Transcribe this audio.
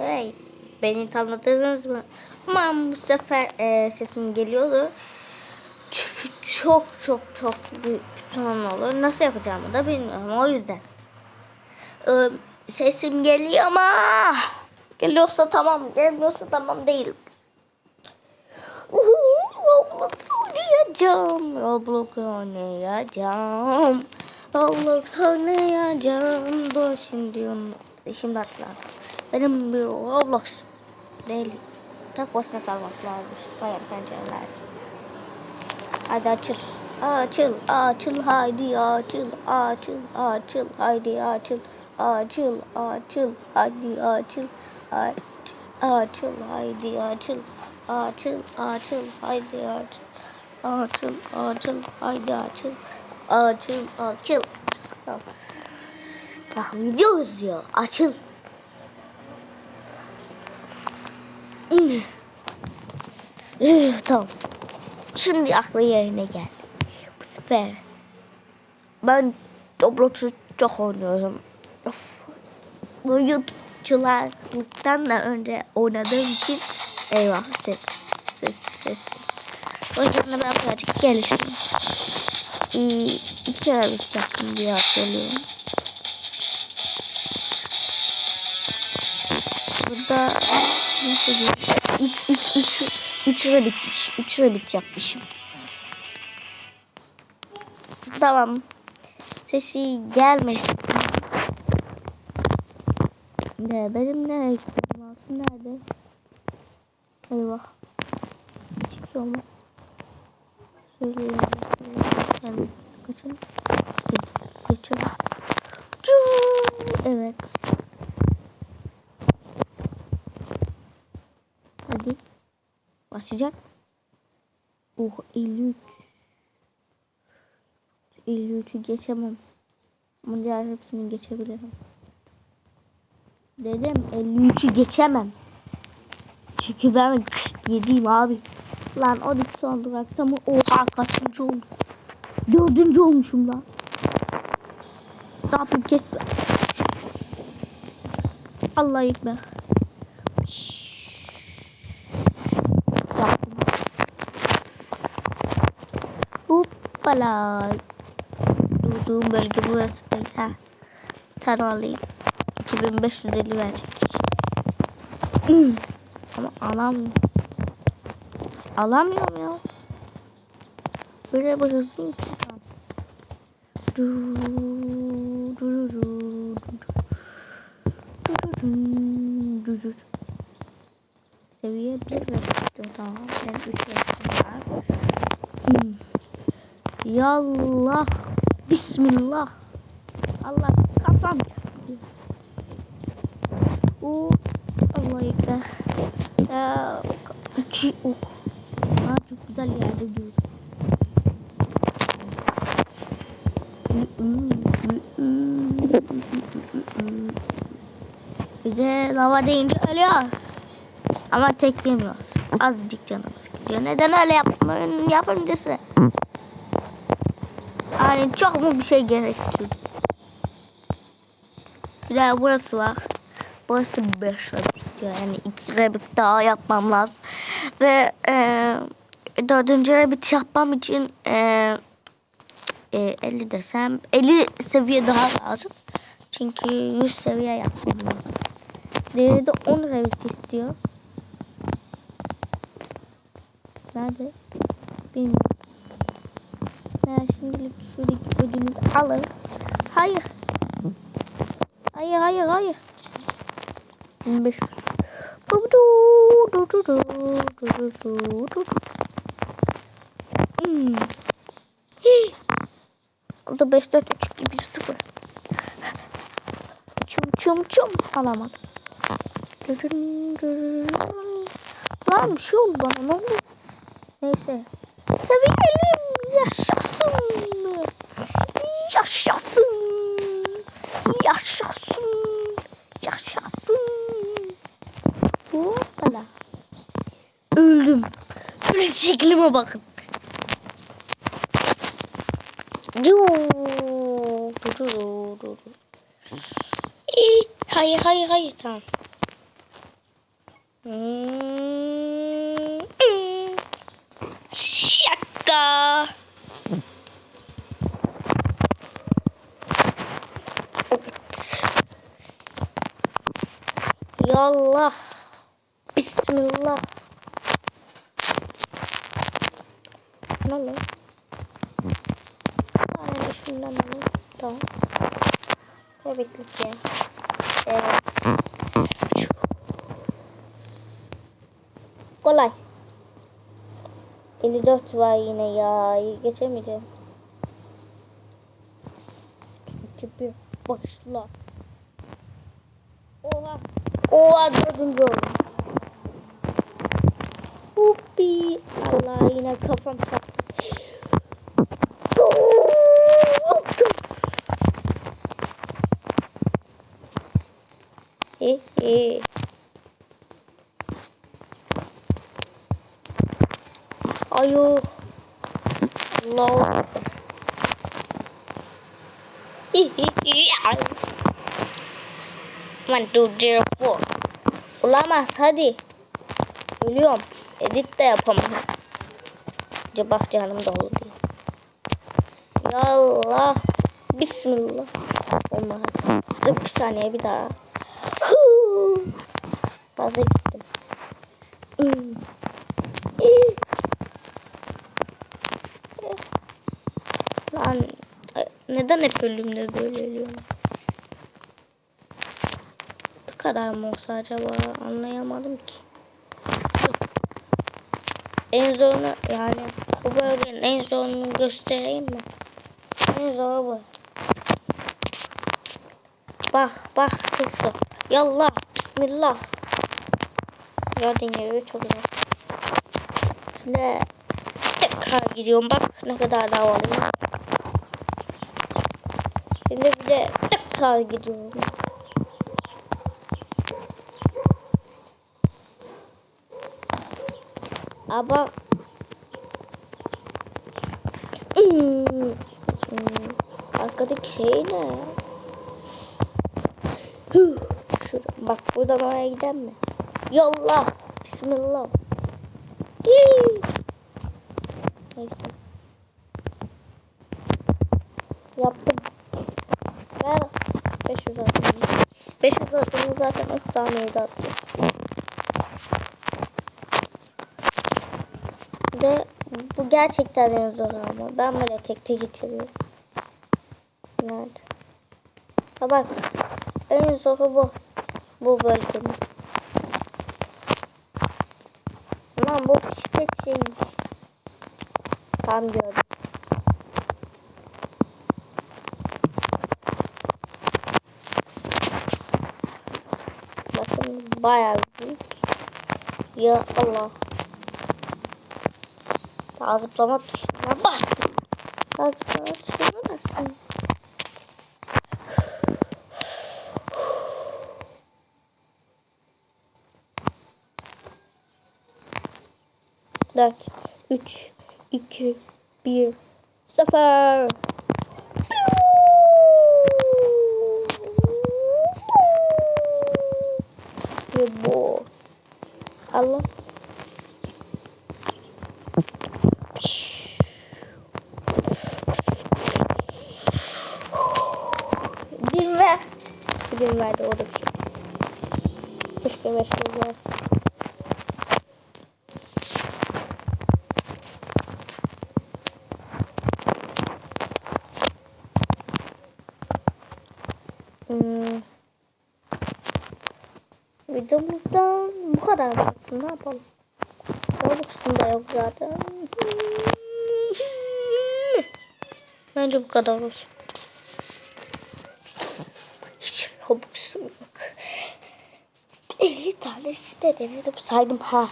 Hey, beni tanıdınız mı? Ama bu sefer e, sesim geliyordu. Çünkü çok çok çok büyük bir sorun olur. Nasıl yapacağımı da bilmiyorum o yüzden. E, sesim geliyor ama geliyorsa tamam, gelmiyorsa tamam değil. Roblox oynayacağım. Roblox oynayacağım. Roblox oynayacağım. Dur şimdi onu. Şimdi atladım. Benim bir Roblox değil. Tek başına kalması lazım. Bayağı pencereler. Hadi açıl. Açıl, açıl, haydi açıl, açıl, açıl, haydi açıl, açıl, açıl, haydi açıl, aç, açıl, haydi açıl, açıl, açıl, haydi açıl, açıl, açıl, haydi açıl, açıl, açıl. Bak video izliyor, açıl. Tamam. Şimdi aklı yerine geldi. Bu sefer ben Roblox'u çok oynuyorum. Of. Bu YouTube'cularlıktan da önce oynadığım için eyvah ses ses ses. O yüzden de ben birazcık geliştim. Ee, iki aralık yaptım diye hatırlıyorum. Burada nasıl diyeyim? 3 3 3 3 bitmiş. 3 bit yapmışım. Tamam. Sesi gelmesin. Ne benim gitmem lazım? Nerede? Eyvah. Hiçbir şey olmaz. Şöyle yani kaçın. Geçin. Evet. Hadi. Başlayacak. Oh 53. 53'ü geçemem. Ama diğer hepsini geçebilirim. Dedim 53'ü geçemem. Çünkü ben 47'yim abi. Lan o dik son duraksam oha kaçıncı oldum. Dördüncü olmuşum lan. Ne yapayım kes. Allah ekber. Yaptım. Hoppala. Durduğum bölge burası değil. Ha. Tane alayım. 2550 verecek. Ama alamıyorum. Alamıyorum ya. Böyle bir hızlıyım ki. Seviye 1 ve tamam. Ben 3 var. Hmm. Yallah. Bismillah. Allah kafam çarpıyor. O Allah ekber. Ya, iki ok. Aa, çok güzel yerde diyor. Bir de lava deyince ölüyoruz. Ama tek yemiyoruz. Azıcık canım sıkılıyor. Neden öyle yapmanın yapımcısı? Yani çok mu bir şey gerekiyor? Bir de burası var. Burası 5 rabbit istiyor. Yani 2 rabbit daha yapmam lazım. Ve e, dördüncü rabbit yapmam için e, e, 50 desem 50 seviye daha lazım. Çünkü 100 seviye yapmam lazım. Diğeri de 10 rabbit istiyor. Nerede? Bilmiyorum. Ya şimdilik şuradaki ödülü alın. Hayır. Hayır hayır hayır. 1500. Hmm. Hii. Oldu 5 4 3 2 1 0. Çum çum çum alamadım. Lan bir şey oldu bana ne oldu? Neyse. Seviyelim yaşasın. Yaşasın. Yaşasın. Yaşasın. Hoppala. Öldüm. Böyle şeklime bakın. İyi. Hayır hayır hayır tamam. Hmm. Hmm. Şaka. Yallah. Bismillah. Ne lan? Aynen şundan alayım. Tamam. Tabii ki. Evet. Kolay. 54 var yine ya. Geçemeyeceğim. Çünkü bir başla. Oha. Oha dördüncü oldum. Huppi. Allah yine kafam çarptı. He he. Ayo. Allah. Hi hi hi. One, two, zero, four. Olamaz hadi. Ölüyorum. Edit de yapamam. Acaba canım dolu diye. Ya Allah. Bismillah. Olmaz. Dur bir saniye bir daha. Fazla gittim. Hmm. Lan neden hep ölümde böyle ölüyorum? Kadar mı olsa acaba anlayamadım ki. En zorunu yani bu bölgenin en zorunu göstereyim mi? En zoru bu. Bak bak çok zor. Yallah bismillah. Gördüğün gibi çok zor. Şimdi tekrar gidiyorum bak ne kadar daha var. Şimdi bir de tekrar gidiyorum. Ama Hmm. Hmm. Arkadaki şey ne? Huh. Şurada. Bak buradan oraya giden mi? Yallah. Bismillah. Hii. Neyse. Yaptım. Ver. 500 atımı. 500 atımı zaten 3 saniyede atıyor. Ve bu gerçekten en zor ama. Ben böyle tek tek geçiriyorum. Nerede? Ha bak. En zoru bu. Bu bölgenin. Lan bu bisiklet şeymiş. Tam gördüm. Bakın bayağı büyük. Ya Allah. Daha zıplama tuşuna bastım. Daha zıplama tuşuna bastım. Dört, üç, iki, bir, sıfır. Ve bu. Allah. Bilme. Bilmedi o da bir şey. Beş yıl olsa. Hmm. Videomuzdan bu kadar olsun. Ne yapalım? Robux'un da yok zaten. Bence bu kadar olsun. Hiç Robux'um yok. 50 tanesi de denedim saydım ha.